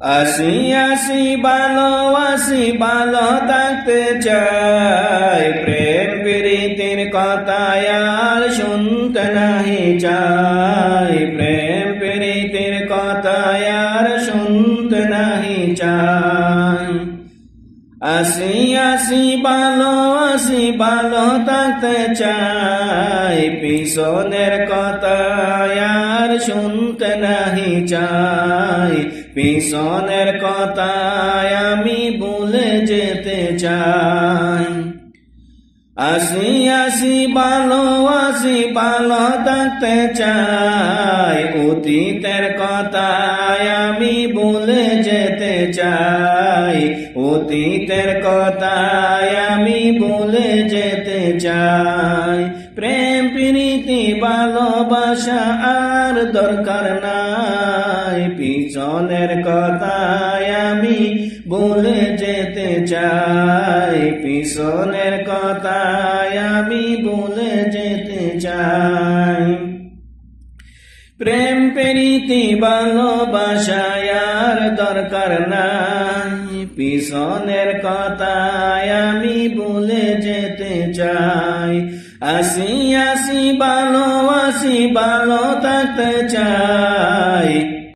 আসি আসি ভালোবাসি ভালো থাকতে চাই। প্রেম প্রীতির কথা আর শুনতে নাহি চাই। প্রেম প্রীতির কথা আর শুনতে নাহি চাই। আসি আসি, ভালো আসি, ভালো থাকতে চাই। পিছনের কথা আর শুনতে নাহি চাই। পিছনের কথা আমি ভুলে যেতে চাই। আসি আসি, ভালো আসি, ভালো থাকতে চাই। অতীতের কথা আমি বলে যেতে চাই। অতীতের কথা আমি ভুলে যেতে চাই। প্রেম, প্রীতি, ভালোবাসা আর দরকার নাই। পিছনের কথা আমি ভুলে যেতে চাই। পিছনের কথা আমি ভুলে যেতে চাই। প্রেম প্রীতি ভালোবাসায়ার দরকার নাই। পিছনের কথায় আমি বলে যেতে চাই। আসি আসি ভালো আসি ভালো থাকতে চাই।